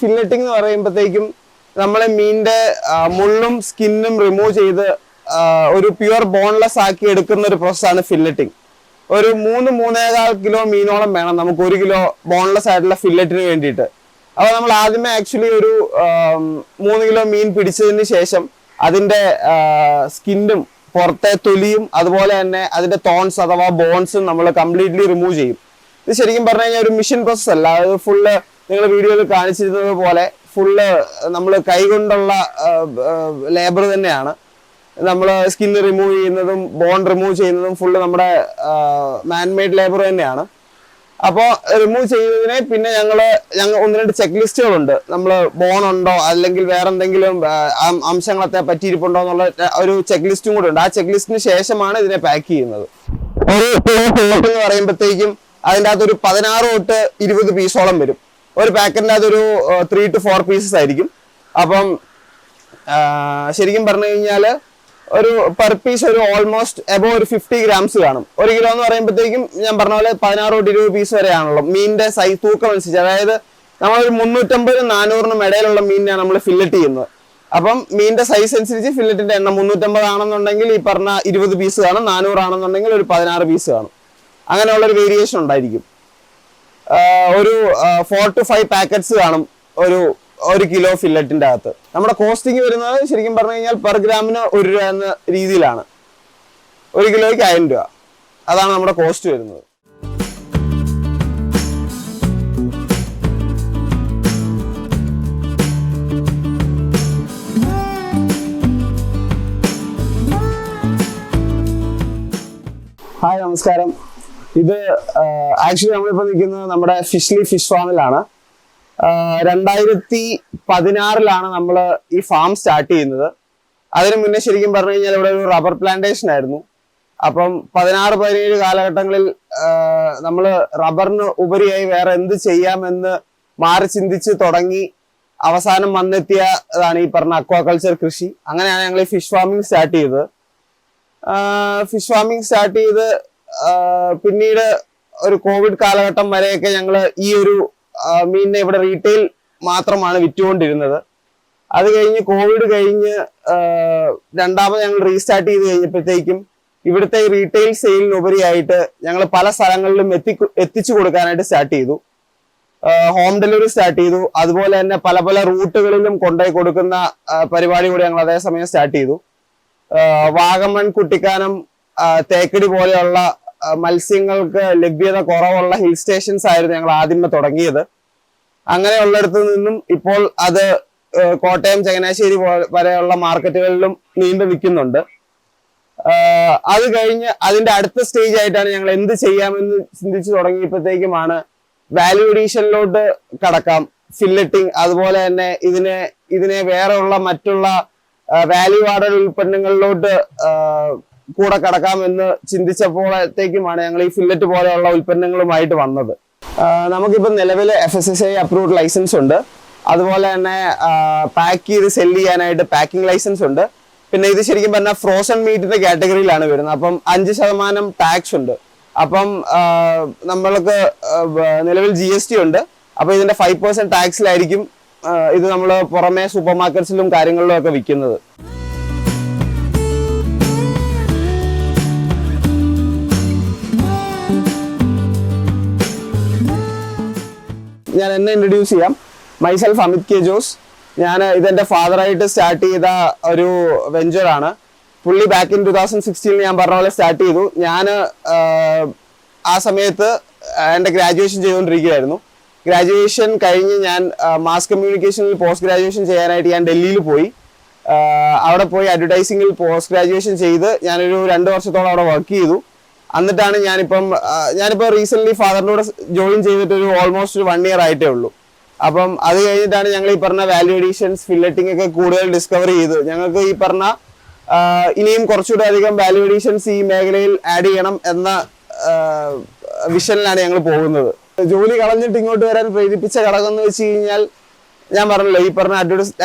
ഫില്ലറ്റിംഗ് എന്ന് പറയുമ്പോഴത്തേക്കും നമ്മളെ മീനിന്റെ മുള്ളും സ്കിന്നും റിമൂവ് ചെയ്ത് ഒരു പ്യുവർ ബോൺലെസ് ആക്കി എടുക്കുന്ന ഒരു പ്രോസസ്സാണ് ഫില്ലറ്റിംഗ് ഒരു മൂന്ന് മൂന്നേകാൽ കിലോ മീനോളം വേണം നമുക്ക് ഒരു കിലോ ബോൺലെസ് ആയിട്ടുള്ള ഫില്ലറ്റിന് വേണ്ടിയിട്ട്. അപ്പോൾ നമ്മൾ ആദ്യമേ ആക്ച്വലി ഒരു മൂന്ന് കിലോ മീൻ പിടിച്ചതിന് ശേഷം അതിന്റെ സ്കിന്നും പുറത്തെ തൊലിയും അതുപോലെ തന്നെ അതിന്റെ തോൺസ് അഥവാ ബോൺസും നമ്മൾ കംപ്ലീറ്റ്ലി റിമൂവ് ചെയ്യും. ഇത് ശരിക്കും പറഞ്ഞു കഴിഞ്ഞാൽ ഒരു മിഷൻ പ്രോസസ് അല്ല. അത് ഫുള്ള് നിങ്ങൾ വീഡിയോയിൽ കാണിച്ചിരുന്നത് പോലെ ഫുള്ള് നമ്മൾ കൈകൊണ്ടുള്ള ലേബർ തന്നെയാണ്. നമ്മൾ സ്കിന്ന് റിമൂവ് ചെയ്യുന്നതും ബോൺ റിമൂവ് ചെയ്യുന്നതും ഫുള്ള് നമ്മുടെ മാൻമെയ്ഡ് ലേബർ തന്നെയാണ്. അപ്പോൾ റിമൂവ് ചെയ്തതിനെ പിന്നെ ഞങ്ങൾ ഞങ്ങൾ ഒന്ന് രണ്ട് ചെക്ക് ലിസ്റ്റുകളുണ്ട് നമ്മൾ ബോൺ ഉണ്ടോ അല്ലെങ്കിൽ വേറെ എന്തെങ്കിലും അംശങ്ങളത്തെ പറ്റിയിരിപ്പുണ്ടോ എന്നുള്ള ഒരു ചെക്ക് ലിസ്റ്റും കൂടെ ഉണ്ട്. ആ ചെക്ക് ലിസ്റ്റിന് ശേഷമാണ് ഇതിനെ പാക്ക് ചെയ്യുന്നത്. ഒരു എന്ന് പറയുമ്പോഴത്തേക്കും അതിന്റെ അകത്തൊരു പതിനാറ് തൊട്ട് ഇരുപത് പീസോളം വരും. ഒരു പാക്കറ്റിന്റെ അതൊരു ത്രീ ടു ഫോർ പീസസ് ആയിരിക്കും. അപ്പം ശരിക്കും പറഞ്ഞു കഴിഞ്ഞാൽ ഒരു പെർ പീസ് ഒരു ഓൾമോസ്റ്റ് എബോ ഒരു ഫിഫ്റ്റി ഗ്രാംസ് കാണും. ഒരു കിലോ എന്ന് പറയുമ്പോഴത്തേക്കും ഞാൻ പറഞ്ഞ പോലെ പതിനാറ് തൊട്ട് ഇരുപത് പീസ് വരെയാണല്ലോ മീനിന്റെ സൈസ് തൂക്കം അനുസരിച്ച് അതായത് നമ്മളൊരു മുന്നൂറ്റമ്പതിനും നാനൂറിനും ഇടയിലുള്ള മീനിനാണ് നമ്മൾ ഫില്ലറ്റ് ചെയ്യുന്നത്. അപ്പം മീനിന്റെ സൈസ് അനുസരിച്ച് ഫില്ലറ്റിന്റെ എണ്ണം മുന്നൂറ്റമ്പത് ആണെന്നുണ്ടെങ്കിൽ ഈ പറഞ്ഞ ഇരുപത് പീസ് കാണും നാനൂറാണെന്നുണ്ടെങ്കിൽ ഒരു പതിനാറ് പീസ് കാണും. അങ്ങനെയുള്ള ഒരു വേരിയേഷൻ ഉണ്ടായിരിക്കും. ഒരു ഫോർ ടു ഫൈവ് പാക്കറ്റ്സ് കാണും ഒരു ഒരു കിലോ ഫില്ലറ്റിന്റെ അകത്ത്. നമ്മുടെ കോസ്റ്റിംഗ് വരുന്നത് ശരിക്കും പറഞ്ഞു കഴിഞ്ഞാൽ പെർ ഗ്രാമിന് ഒരു രൂപ എന്ന രീതിയിലാണ്. ഒരു കിലോയ്ക്ക് ആയിരം രൂപ. അതാണ് നമ്മുടെ കോസ്റ്റ് വരുന്നത്. ഹായ് നമസ്കാരം. ഇത് ആക്ച്വലി നമ്മളിപ്പോൾ നിൽക്കുന്നത് നമ്മുടെ ഫിഷ്ലി ഫിഷ് ഫാമിലാണ്. രണ്ടായിരത്തി പതിനാറിലാണ് നമ്മൾ ഈ ഫാം സ്റ്റാർട്ട് ചെയ്യുന്നത്. അതിനു മുന്നേ ശരിക്കും പറഞ്ഞു കഴിഞ്ഞാൽ ഇവിടെ ഒരു റബ്ബർ പ്ലാന്റേഷൻ ആയിരുന്നു. അപ്പം പതിനാറ് പതിനേഴ് കാലഘട്ടങ്ങളിൽ നമ്മൾ റബ്ബറിന് ഉപരിയായി വേറെ എന്ത് ചെയ്യാമെന്ന് മാറി ചിന്തിച്ച് തുടങ്ങി അവസാനം വന്നെത്തിയതാണ് ഈ പറഞ്ഞ അക്വാകൾച്ചർ കൃഷി. അങ്ങനെയാണ് ഞങ്ങൾ ഈ ഫിഷ് ഫാമിംഗ് സ്റ്റാർട്ട് ചെയ്തത്. ഫിഷ് ഫാമിംഗ് സ്റ്റാർട്ട് ചെയ്ത് പിന്നീട് ഒരു കോവിഡ് കാലഘട്ടം വരെയൊക്കെ ഞങ്ങൾ ഈ ഒരു മീനിനെ ഇവിടെ റീറ്റെയിൽ മാത്രമാണ് വിറ്റുകൊണ്ടിരുന്നത്. അത് കഴിഞ്ഞ് കോവിഡ് കഴിഞ്ഞ് രണ്ടാമത് ഞങ്ങൾ റീസ്റ്റാർട്ട് ചെയ്ത് കഴിഞ്ഞപ്പോഴത്തേക്കും ഇവിടുത്തെ റീറ്റെയിൽ സെയിലിനുപരിയായിട്ട് ഞങ്ങൾ പല സ്ഥലങ്ങളിലും എത്തി എത്തിച്ചു കൊടുക്കാനായിട്ട് സ്റ്റാർട്ട് ചെയ്തു. ഹോം ഡെലിവറി സ്റ്റാർട്ട് ചെയ്തു. അതുപോലെ തന്നെ പല പല റൂട്ടുകളിലും കൊണ്ടുപോയി കൊടുക്കുന്ന പരിപാടി കൂടി ഞങ്ങൾ അതേസമയം സ്റ്റാർട്ട് ചെയ്തു. വാഗമൺ കുട്ടിക്കാനം തേക്കടി പോലെയുള്ള മത്സ്യങ്ങൾക്ക് ലഭ്യത കുറവുള്ള ഹിൽ സ്റ്റേഷൻസ് ആയിരുന്നു ഞങ്ങൾ ആദ്യമേ തുടങ്ങിയത്. അങ്ങനെയുള്ളിടത്ത് നിന്നും ഇപ്പോൾ അത് കോട്ടയം ചങ്ങനാശ്ശേരി വരെയുള്ള മാർക്കറ്റുകളിലും നീണ്ടു നിൽക്കുന്നുണ്ട്. അത് കഴിഞ്ഞ് അതിന്റെ അടുത്ത സ്റ്റേജ് ആയിട്ടാണ് ഞങ്ങൾ എന്ത് ചെയ്യാമെന്ന് ചിന്തിച്ചു തുടങ്ങിയപ്പോഴത്തേക്കുമാണ് വാല്യൂ അഡീഷനിലോട്ട് കടക്കാം. ഫില്ലറ്റിംഗ് അതുപോലെ തന്നെ ഇതിനെ ഇതിനെ വേറെയുള്ള മറ്റുള്ള വാല്യൂ ആഡഡ് ഉൽപ്പന്നങ്ങളിലോട്ട് കൂടെ കടക്കാമെന്ന് ചിന്തിച്ചപ്പോഴത്തേക്കുമാണ് ഞങ്ങൾ ഈ ഫില്ലറ്റ് പോലെയുള്ള ഉൽപ്പന്നങ്ങളുമായിട്ട് വന്നത്. നമുക്കിപ്പോൾ നിലവിൽ F S S I approved licence ഉണ്ട്. അതുപോലെ തന്നെ പാക്ക് ചെയ്ത് സെൽ ചെയ്യാനായിട്ട് പാക്കിംഗ് ലൈസൻസ് ഉണ്ട്. പിന്നെ ഇത് ശരിക്കും പറഞ്ഞാൽ ഫ്രോസൺ മീറ്റിന്റെ കാറ്റഗറിയിലാണ് വരുന്നത്. അപ്പം അഞ്ച് ശതമാനം ടാക്സ് ഉണ്ട്. അപ്പം നമ്മൾക്ക് നിലവിൽ ജി എസ് ടി ഉണ്ട്. അപ്പൊ ഇതിന്റെ ഫൈവ് പെർസെന്റ് ടാക്സിലായിരിക്കും ഇത് നമ്മൾ പുറമെ സൂപ്പർ മാർക്കറ്റ്സിലും കാര്യങ്ങളിലും ഒക്കെ വിൽക്കുന്നത്. ഞാൻ എന്നെ ഇൻട്രൊഡ്യൂസ് ചെയ്യാം. മൈസെൽഫ് അമിത് കെ ജോസ് ഞാൻ ഇതെന്റെ ഫാദറായിട്ട് സ്റ്റാർട്ട് ചെയ്ത ഒരു വെഞ്ചറാണ് പുള്ളി ബാക്ക് ഇൻ ടു തൗസൻഡ് സിക്സ്റ്റീനിൽ ഞാൻ പറഞ്ഞ പോലെ സ്റ്റാർട്ട് ചെയ്തു. ഞാൻ ആ സമയത്ത് എന്റെ ഗ്രാജുവേഷൻ ചെയ്തുകൊണ്ടിരിക്കുകയായിരുന്നു. ഗ്രാജുവേഷൻ കഴിഞ്ഞ് ഞാൻ മാസ് കമ്മ്യൂണിക്കേഷനിൽ പോസ്റ്റ് ഗ്രാജുവേഷൻ ചെയ്യാനായിട്ട് ഞാൻ ഡൽഹിയിൽ പോയി. അവിടെ പോയി അഡ്വർടൈസിങ്ങിൽ പോസ്റ്റ് ഗ്രാജുവേഷൻ ചെയ്ത് ഞാനൊരു രണ്ട് വർഷത്തോളം അവിടെ വർക്ക് ചെയ്തു. എന്നിട്ടാണ് ഞാനിപ്പം ഞാനിപ്പോ റീസെന്റ് ഫാദറിന്റെ കൂടെ ജോയിൻ ചെയ്തിട്ട് ഒരു ഓൾമോസ്റ്റ് വൺ ഇയർ ആയിട്ടേ ഉള്ളൂ. അപ്പം അത് കഴിഞ്ഞിട്ടാണ് ഞങ്ങൾ ഈ പറഞ്ഞ വാല്യൂ അഡീഷൻസ് ഫില്ലറ്റിംഗ് ഒക്കെ കൂടുതൽ ഡിസ്കവർ ചെയ്തു. ഞങ്ങൾക്ക് ഈ പറഞ്ഞ ഇനിയും കുറച്ചുകൂടെ അധികം വാല്യൂ അഡീഷൻസ് ഈ മേഖലയിൽ ആഡ് ചെയ്യണം എന്ന വിഷനിലാണ് ഞങ്ങൾ പോകുന്നത്. ജോലി കളഞ്ഞിട്ട് ഇങ്ങോട്ട് വരാൻ പ്രേരിപ്പിച്ച ഘടകം എന്ന് വെച്ച് കഴിഞ്ഞാൽ ഞാൻ പറഞ്ഞല്ലോ ഈ പറഞ്ഞ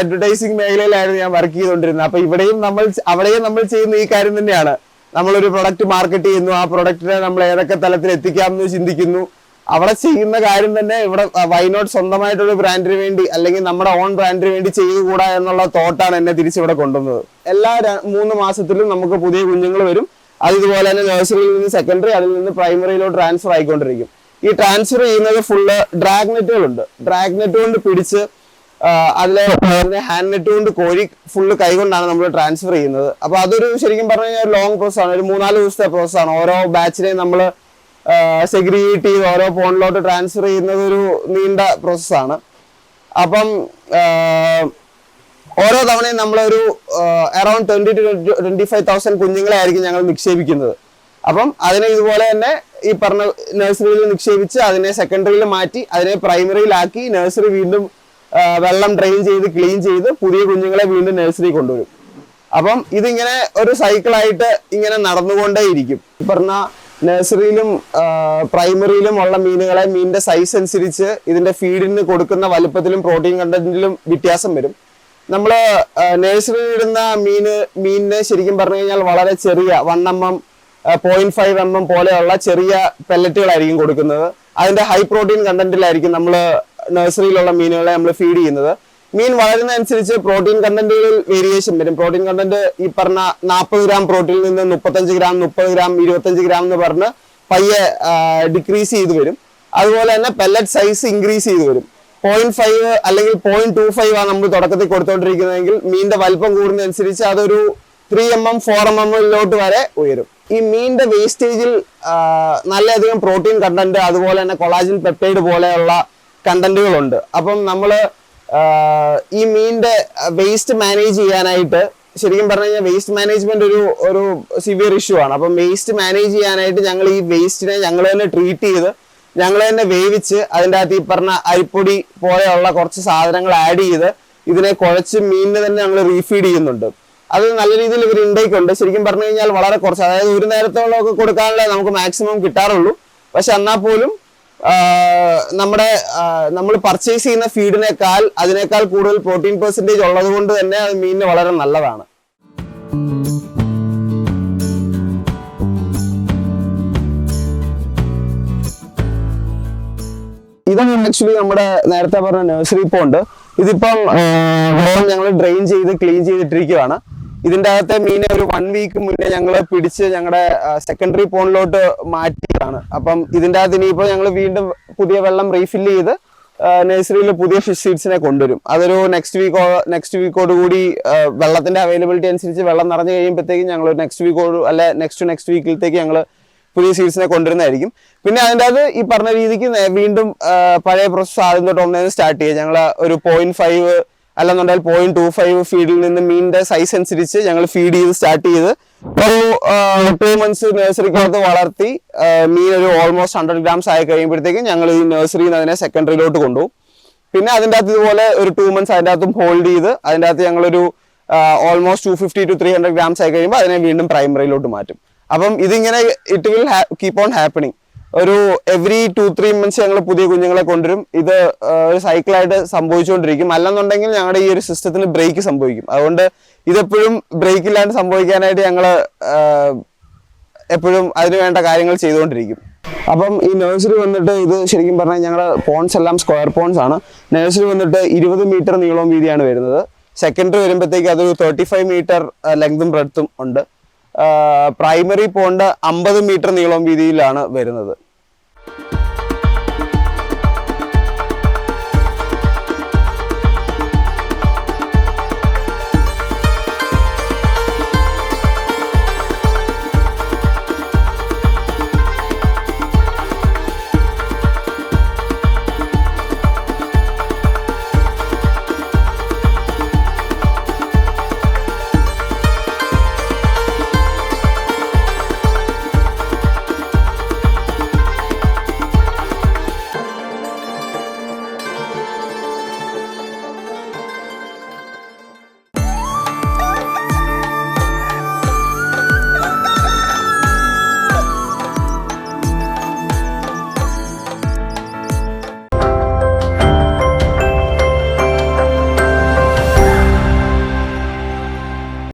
അഡ്വർടൈസിങ് മേഖലയിലായിരുന്നു ഞാൻ വർക്ക് ചെയ്തുകൊണ്ടിരുന്നത്. അപ്പൊ ഇവിടെയും നമ്മൾ അവിടെയും നമ്മൾ ചെയ്യുന്ന ഈ കാര്യം തന്നെയാണ്. നമ്മളൊരു പ്രൊഡക്റ്റ് മാർക്കറ്റ് ചെയ്യുന്നു ആ പ്രൊഡക്റ്റിനെ നമ്മൾ ഏതൊക്കെ തലത്തിൽ എത്തിക്കാം എന്ന് ചിന്തിക്കുന്നു. അവിടെ ചെയ്യുന്ന കാര്യം തന്നെ ഇവിടെ വൈനോട്ട് സ്വന്തമായിട്ടൊരു ബ്രാൻഡിന് വേണ്ടി അല്ലെങ്കിൽ നമ്മുടെ ഓൺ ബ്രാൻഡിന് വേണ്ടി ചെയ്തുകൂടാ എന്നുള്ള തോട്ടാണ് എന്നെ തിരിച്ചിവിടെ കൊണ്ടുവന്നത്. എല്ലാ മൂന്ന് മാസത്തിലും നമുക്ക് പുതിയ കുഞ്ഞുങ്ങൾ വരും. അത് ഇതുപോലെ തന്നെ നഴ്സറിയിൽ നിന്ന് സെക്കൻഡറി അതിൽ നിന്ന് പ്രൈമറിയിലോട്ട് ട്രാൻസ്ഫർ ആയിക്കൊണ്ടിരിക്കും. ഈ ട്രാൻസ്ഫർ ചെയ്യുന്നത് ഫുള്ള് ഡ്രാഗ് നെറ്റുകളുണ്ട് ഡ്രാഗ് നെറ്റ് കൊണ്ട് പിടിച്ച് അതിലെ ഹാൻഡ് നെറ്റ് കൊണ്ട് കോഴി ഫുള്ള് കൈകൊണ്ടാണ് നമ്മൾ ട്രാൻസ്ഫർ ചെയ്യുന്നത്. അപ്പൊ അതൊരു ശരിക്കും പറഞ്ഞു കഴിഞ്ഞാൽ ലോങ് പ്രോസസ് ആണ്. ഒരു മൂന്നാൽ ദിവസത്തെ പ്രോസസ് ആണ്. ഓരോ ബാച്ചിനെയും നമ്മൾ സെഗ്രിഗേറ്റ് ചെയ്ത് ഓരോ ഫോണിലോട്ട് ട്രാൻസ്ഫർ ചെയ്യുന്നത് ഒരു നീണ്ട പ്രോസസ്സാണ് അപ്പം ഓരോ തവണയും നമ്മളൊരു around twenty two twenty five thousand കുഞ്ഞുങ്ങളെ ആയിരിക്കും ഞങ്ങൾ നിക്ഷേപിക്കുന്നത്. അപ്പം അതിനെ ഇതുപോലെ തന്നെ ഈ പറഞ്ഞ നഴ്സറിയിൽ നിക്ഷേപിച്ച് അതിനെ സെക്കൻഡറിയിൽ മാറ്റി അതിനെ പ്രൈമറിയിലാക്കി നഴ്സറി വീണ്ടും വെള്ളം ഡ്രെയിൻ ചെയ്ത് ക്ലീൻ ചെയ്ത് പുതിയ കുഞ്ഞുങ്ങളെ വീണ്ടും നഴ്സറി കൊണ്ടുവരും. അപ്പം ഇതിങ്ങനെ ഒരു സൈക്കിളായിട്ട് ഇങ്ങനെ നടന്നുകൊണ്ടേയിരിക്കും. ഈ പറഞ്ഞ നഴ്സറിയിലും പ്രൈമറിയിലും ഉള്ള മീനുകളെ മീനിന്റെ സൈസ് അനുസരിച്ച് ഇതിന്റെ ഫീഡിന് കൊടുക്കുന്ന വലുപ്പത്തിലും പ്രോട്ടീൻ കണ്ടന്റിലും വ്യത്യാസം വരും. നമ്മൾ നഴ്സറിയിൽ ഇടുന്ന മീന് മീനിനെ ശരിക്കും പറഞ്ഞു കഴിഞ്ഞാൽ വളരെ ചെറിയ one M M point five M M പോലെയുള്ള ചെറിയ പെല്ലറ്റുകളായിരിക്കും കൊടുക്കുന്നത്. അതിന്റെ ഹൈ പ്രോട്ടീൻ കണ്ടന്റിലായിരിക്കും നമ്മൾ നഴ്സറിയിലുള്ള മീനുകളെ നമ്മൾ ഫീഡ് ചെയ്യുന്നത്. മീൻ വളരുന്നതനുസരിച്ച് പ്രോട്ടീൻ കണ്ടന്റുകളിൽ വേരിയേഷൻ വരും. പ്രോട്ടീൻ കണ്ടന്റ് ഈ പറഞ്ഞ നാൽപ്പത് ഗ്രാം പ്രോട്ടീനിൽ നിന്ന് മുപ്പത്തഞ്ച് ഗ്രാം മുപ്പത് ഗ്രാം ഇരുപത്തഞ്ച് ഗ്രാം എന്ന് പറഞ്ഞ് പയ്യെ ഡിക്രീസ് ചെയ്ത് വരും. അതുപോലെ തന്നെ പെല്ലറ്റ് സൈസ് ഇൻക്രീസ് ചെയ്ത് വരും. പോയിന്റ് ഫൈവ് അല്ലെങ്കിൽ പോയിന്റ് ടു ഫൈവ് ആണ് നമ്മൾ തുടക്കത്തിൽ കൊടുത്തോണ്ടിരിക്കുന്നതെങ്കിൽ മീനിന്റെ വലിപ്പം കൂടുന്നതനുസരിച്ച് അതൊരു three M M four M എമ്മിലോട്ട് വരെ ഉയരും. ഈ മീനിന്റെ വേസ്റ്റേജിൽ നല്ലധികം പ്രോട്ടീൻ കണ്ടന്റ് അതുപോലെ തന്നെ കൊളാജിൻ പെപ്റ്റൈഡ് പോലെയുള്ള കണ്ടന്റുകളുണ്ട്. അപ്പം നമ്മൾ ഈ മീനിന്റെ വേസ്റ്റ് മാനേജ് ചെയ്യാനായിട്ട് ശരിക്കും പറഞ്ഞു കഴിഞ്ഞാൽ വേസ്റ്റ് മാനേജ്മെന്റ് ഒരു ഒരു സിവിയർ ഇഷ്യൂ ആണ്. അപ്പം വേസ്റ്റ് മാനേജ് ചെയ്യാനായിട്ട് ഞങ്ങൾ ഈ വേസ്റ്റിനെ ഞങ്ങൾ തന്നെ ട്രീറ്റ് ചെയ്ത് ഞങ്ങൾ തന്നെ വേവിച്ച് അതിന്റെ അകത്ത് ഈ പറഞ്ഞ അരിപ്പൊടി പോലെയുള്ള കുറച്ച് സാധനങ്ങൾ ആഡ് ചെയ്ത് ഇതിനെ കുഴച്ച് മീനിന് തന്നെ ഞങ്ങൾ റീഫീഡ് ചെയ്യുന്നുണ്ട്. അത് നല്ല രീതിയിൽ ഇവർ ഇൻടേക്ക് ഉണ്ട്. ശരിക്കും പറഞ്ഞു കഴിഞ്ഞാൽ വളരെ കുറച്ച് അതായത് ഒരു നേരത്തോളം ഒക്കെ കൊടുക്കാനുള്ള നമുക്ക് മാക്സിമം കിട്ടാറുള്ളൂ. പക്ഷെ എന്നാൽ പോലും നമ്മുടെ നമ്മൾ പർച്ചേസ് ചെയ്യുന്ന ഫീഡിനേക്കാൾ അതിനേക്കാൾ കൂടുതൽ പ്രോട്ടീൻ പെർസെന്റേജ് ഉള്ളത് കൊണ്ട് തന്നെ അത് മീനിന് വളരെ നല്ലതാണ്. ഇതാണ് ആക്ച്വലി നമ്മുടെ നേരത്തെ പറഞ്ഞ നഴ്സറി പോണ്ട് ഇതിപ്പം ഞങ്ങൾ ഡ്രെയിൻ ചെയ്ത് ക്ലീൻ ചെയ്തിട്ടിരിക്കുകയാണ് ഇതിന്റെ അകത്തെ മീനെ ഒരു വൺ വീക്ക് മുന്നേ ഞങ്ങൾ പിടിച്ച് ഞങ്ങളുടെ സെക്കൻഡറി പോണിലോട്ട് മാറ്റിയതാണ്. അപ്പം ഇതിന്റെ അകത്ത് ഇനിയിപ്പോൾ ഞങ്ങൾ വീണ്ടും പുതിയ വെള്ളം റീഫില്ല് ചെയ്ത് നഴ്സറിയിൽ പുതിയ ഫിഷ് സീഡ്സിനെ കൊണ്ടുവരും. അതൊരു നെക്സ്റ്റ് വീക്കോ നെക്സ്റ്റ് വീക്കോട് കൂടി വെള്ളത്തിന്റെ അവൈലബിലിറ്റി അനുസരിച്ച് വെള്ളം നിറഞ്ഞു കഴിയുമ്പോഴത്തേക്കും ഞങ്ങൾ നെക്സ്റ്റ് വീക്കോട് അല്ലെ നെക്സ്റ്റ് നെക്സ്റ്റ് വീക്കിലത്തേക്ക് ഞങ്ങൾ പുതിയ സീഡ്സിനെ കൊണ്ടുവരുന്നതായിരിക്കും. പിന്നെ അതിന്റെ അത് ഈ പറഞ്ഞ രീതിക്ക് വീണ്ടും പഴയ പ്രോസസ്സ് ആദ്യം തൊട്ട് ഒന്നേന്ന് സ്റ്റാർട്ട് ചെയ്യുക. ഞങ്ങൾ ഒരു പോയിന്റ് ഫൈവ് അല്ലെന്നുണ്ടെങ്കിൽ പോയിന്റ് ടു ഫൈവ് ഫീഡിൽ നിന്ന് മീനിന്റെ സൈസ് അനുസരിച്ച് ഞങ്ങൾ ഫീഡ് ചെയ്ത് സ്റ്റാർട്ട് ചെയ്ത് ഒരു ടു മന്ത്സ് നഴ്സറിക്കകത്ത് വളർത്തി മീൻ ഒരു ഓൾമോസ്റ്റ് ഹൺഡ്രഡ് ഗ്രാംസ് ആയി കഴിയുമ്പോഴത്തേക്കും ഞങ്ങൾ ഈ നഴ്സറിയിൽ നിന്ന് അതിനെ സെക്കൻഡറിയിലോട്ട് കൊണ്ടുപോകും. പിന്നെ അതിന്റെ അകത്ത് ഇതുപോലെ ഒരു ടു മന്ത്സ് അതിന്റെ അകത്തും ഹോൾഡ് ചെയ്ത് അതിന്റെ അകത്ത് ഞങ്ങളൊരു almost two fifty to three hundred grams ആയി കഴിയുമ്പോൾ അതിനെ വീണ്ടും പ്രൈമറിയിലോട്ട് മാറ്റും. അപ്പം ഇതിങ്ങനെ it will keep on happening ഒരു എവറി ടു ത്രീ മന്ത്സ് ഞങ്ങൾ പുതിയ കുഞ്ഞുങ്ങളെ കൊണ്ടുവരും. ഇത് ഒരു സൈക്കിളായിട്ട് സംഭവിച്ചുകൊണ്ടിരിക്കും അല്ലെന്നുണ്ടെങ്കിൽ ഞങ്ങളുടെ ഈ ഒരു സിസ്റ്റത്തിന് ബ്രേക്ക് സംഭവിക്കും. അതുകൊണ്ട് ഇതെപ്പോഴും ബ്രേക്ക് ഇല്ലാണ്ട് സംഭവിക്കാനായിട്ട് ഞങ്ങൾ എപ്പോഴും അതിന് വേണ്ട കാര്യങ്ങൾ ചെയ്തുകൊണ്ടിരിക്കും അപ്പം ഈ നഴ്സറി വന്നിട്ട് ഇത് ശരിക്കും പറഞ്ഞാൽ ഞങ്ങളുടെ പോൺസ് എല്ലാം സ്ക്വയർ പോൺസ് ആണ്. നഴ്സറി വന്നിട്ട് ഇരുപത് മീറ്റർ നീളവും വീതിയാണ് വരുന്നത്. സെക്കൻഡറി വരുമ്പോഴത്തേക്ക് അതൊരു തേർട്ടി ഫൈവ് മീറ്റർ ലെങ്തും ബ്രെഡ്ത്തും ഉണ്ട്. പ്രൈമറി പോണ്ട് അമ്പത് മീറ്റർ നീളം വീതിയിലാണ് വരുന്നത്.